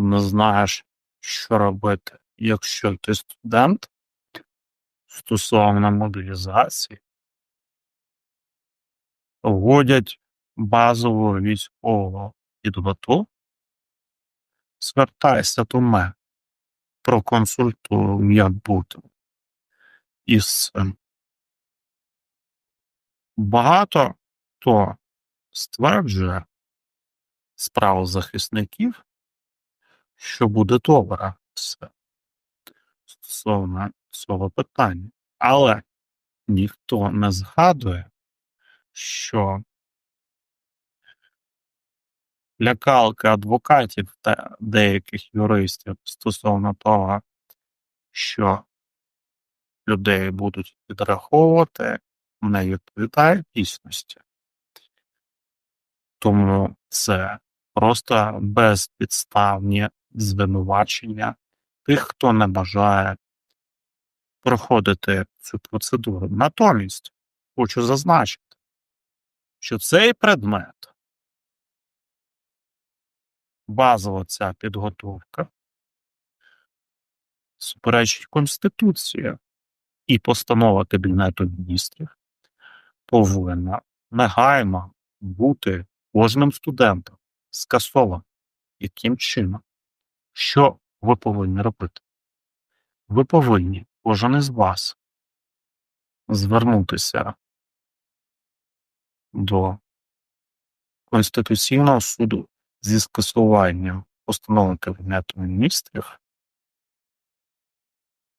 не знаєш, що робити, якщо ти студент стосовно мобілізації, вводять базову військову підготовку, звертайся до мене, проконсультую, як бути із цим. Багато хто стверджує з правозахисників, що буде добре все стосовно цього питання. Але ніхто не згадує, що лякалки адвокатів та деяких юристів стосовно того, що людей будуть підраховувати, не відповідає дійсності. Тому це просто безпідставні звинувачення тих, хто не бажає проходити цю процедуру. Натомість хочу зазначити, що цей предмет, базова ця підготовка, суперечить Конституції і постанова Кабінету міністрів повинна негайно бути кожним студентом скасована. Яким чином? Що ви повинні робити? Ви повинні, кожен із вас, звернутися до Конституційного суду зі скасуванням постанови Кабінету міністрів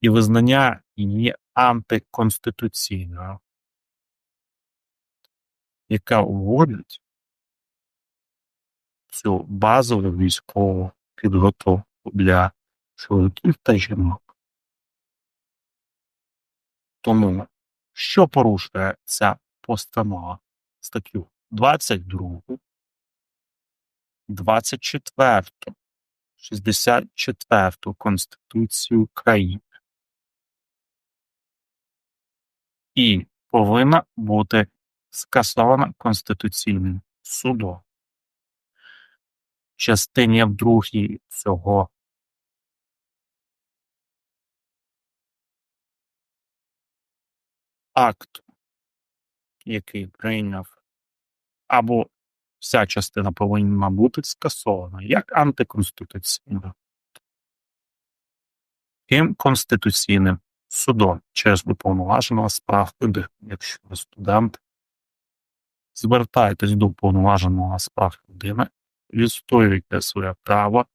і визнання її антиконституційною, яка вводить цю базову військову підготовку для чоловіків та жінок. Тому, що порушує ця постанова статтю 22, 24, 64 Конституції України і повинна бути скасована Конституційним судом. Частині другій цього акту, який прийняв, або вся частина повинна бути скасована як антиконституційна. Тим Конституційним судом через уповноваженого з прав людини, якщо ви студент, звертайтесь до уповноваженого з прав людини, відстоюйте своє право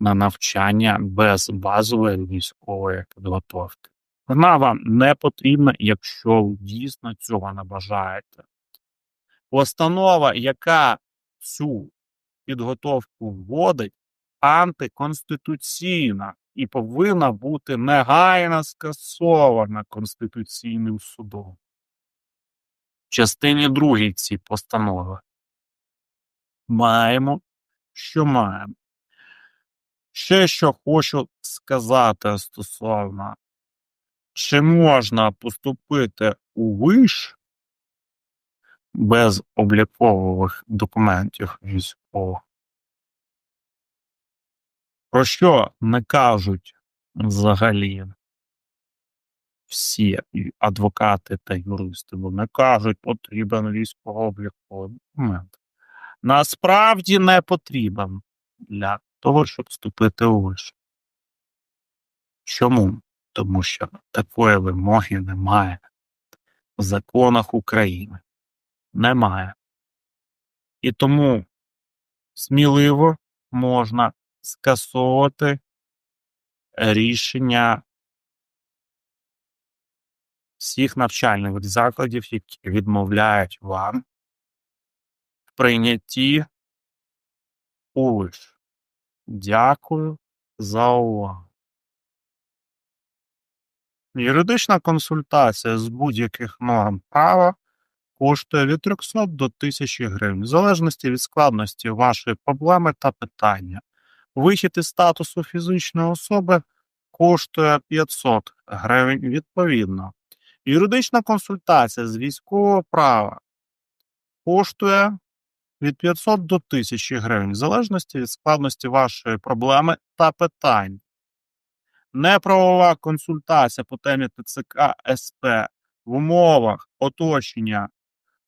на навчання без базової військової підготовки. Вона вам не потрібна, якщо дійсно цього не бажаєте. Постанова, яка цю підготовку вводить, антиконституційна і повинна бути негайно скасована Конституційним судом. В частині другій ці постанови маємо, що маємо. Ще що хочу сказати стосовно, чи можна поступити у виш без облікових документів військових? Про що не кажуть взагалі всі адвокати та юристи? Вони кажуть, потрібен військово-обліковий документ. Насправді не потрібен для того, щоб вступити у виш. Чому? Тому що такої вимоги немає в законах України. Немає. І тому сміливо можна скасовувати рішення всіх навчальних закладів, які відмовляють вам прийнятті у. Дякую за увагу. Юридична консультація з будь-яких норм права коштує від 300 до 1000 гривень, в залежності від складності вашої проблеми та питання. Вихід із статусу фізичної особи коштує 500 гривень відповідно. Юридична консультація з військового права коштує від 500 до 1000 гривень, в залежності від складності вашої проблеми та питань. Неправова консультація по темі ТЦК СП в умовах оточення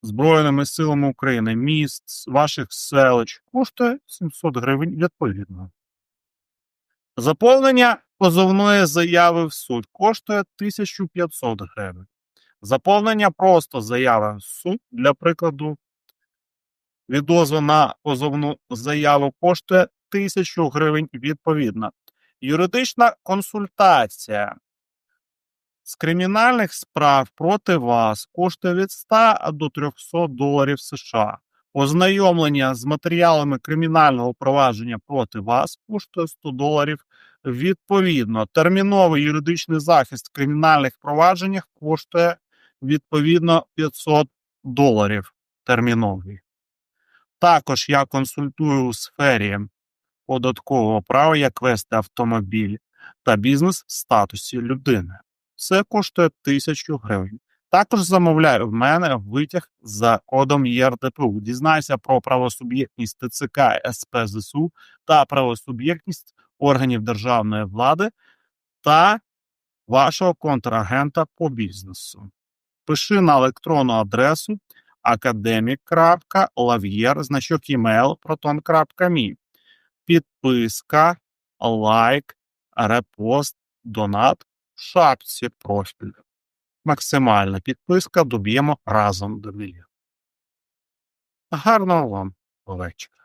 Збройними силами України міст, ваших селищ коштує 700 гривень відповідно. Заповнення позовної заяви в суд коштує 1500 гривень. Заповнення просто заяви в суд, для прикладу, відозву на позовну заяву коштує 1000 гривень відповідно. Юридична консультація з кримінальних справ проти вас коштує від 100 до 300 доларів США. Ознайомлення з матеріалами кримінального провадження проти вас коштує 100 доларів. Відповідно, терміновий юридичний захист в кримінальних провадженнях коштує відповідно 500 доларів терміновий. Також я консультую у сфері податкового права, як вести автомобіль та бізнес в статусі людини. Це коштує 1000 гривень. Також замовляю в мене витяг за кодом ЄРДПУ. Дізнайся про правосуб'єктність ТЦК СП ЗСУ та правосуб'єктність органів державної влади та вашого контрагента по бізнесу. Пиши на електронну адресу academic.lavier, значок email, proton.me. Підписка, лайк, репост, донат в шапці профілю. Максимальна підписка доб'ємо разом до мільйона. Гарного вам вечора.